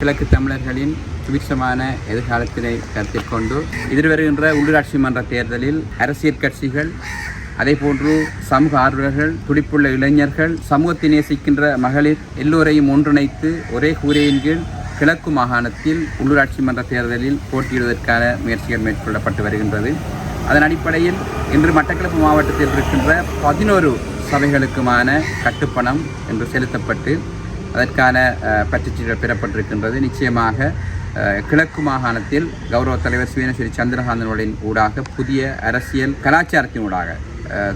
கிழக்கு தமிழர்களின் சுபிட்சமான எதிர்காலத்தினை கருத்தில் கொண்டு எதிர்வருகின்ற உள்ளூராட்சி மன்ற தேர்தலில் அரசியல் கட்சிகள் அதேபோன்று சமூக ஆர்வலர்கள் துடிப்புள்ள இளைஞர்கள் சமூகத்தை நேசிக்கின்ற மகளிர் எல்லோரையும் ஒன்றிணைத்து ஒரே கூரையின் கீழ் கிழக்கு மாகாணத்தில் உள்ளூராட்சி மன்ற தேர்தலில் போட்டியிடுவதற்கான முயற்சிகள் மேற்கொள்ளப்பட்டு வருகின்றது. அதன் அடிப்படையில் இன்று மட்டக்களப்பு மாவட்டத்தில் இருக்கின்ற பதினோரு சபைகளுக்குமான கட்டுப்பணம் என்று செலுத்தப்பட்டு அதற்கான அஹ், பெறப்பட்டிருக்கின்றது. நிச்சயமாக கிழக்கு மாகாணத்தில் கௌரவ தலைவர் சுவீனஸ்வரி சந்திரகாந்தனுடைய ஊடாக புதிய அரசியல் கலாச்சாரத்தின் ஊடாக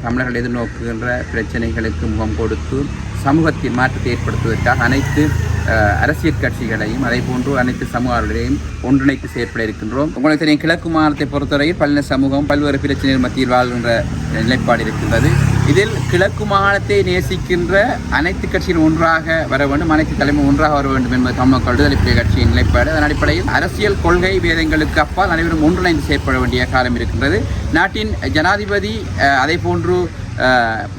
தமிழர்கள் எதிர்நோக்குகின்ற பிரச்சனைகளுக்கு முகம் கொடுத்து சமூகத்தில் மாற்றத்தை ஏற்படுத்துவதற்காக அனைத்து அரசியல் கட்சிகளையும் அதே போன்று அனைத்து சமூகங்களையும் ஒன்றிணைத்து செயற்பட இருக்கின்றோம். உங்களுக்கு தெரியும் கிழக்கு மாநிலத்தை பொறுத்தவரையில் பல்லின சமூகம் பல்வேறு பிரச்சனைகள் மத்தியில் வாழ்கின்ற நிலைப்பாடு இருக்கின்றது. இதில் கிழக்கு மாகாணத்தை நேசிக்கின்ற அனைத்து கட்சியின் ஒன்றாக வர வேண்டும் அனைத்து தலைமை ஒன்றாக வர வேண்டும் என்பது தமிழ் விடுதலை புலிகள் கட்சியின் நிலைப்பாடு. அதன் அடிப்படையில் அரசியல் கொள்கை வேதங்களுக்கு அப்பால் அனைவரும் ஒன்றிணைந்து செயற்பட வேண்டிய காலம் இருக்கின்றது. நாட்டின் ஜனாதிபதி அதே போன்று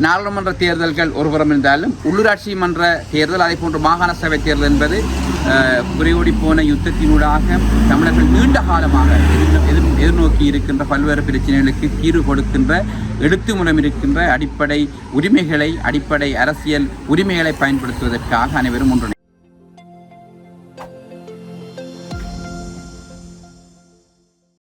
நாடாளுமன்ற தேர்தல்கள் ஒருபுறம் இருந்தாலும் உள்ளூராட்சி மன்ற தேர்தல் அதே போன்று மாகாண சபை தேர்தல் என்பது குறையோடி போன யுத்தத்தினூடாக தமிழர்கள் நீண்ட காலமாக எதிர் எதிர்நோக்கி இருக்கின்ற பல்வேறு பிரச்சனைகளுக்கு தீர்வு கொடுக்கின்ற எழுத்து மூலம் இருக்கின்ற அடிப்படை உரிமைகளை அடிப்படை அரசியல் உரிமைகளை பயன்படுத்துவதற்காக அனைவரும் ஒன்று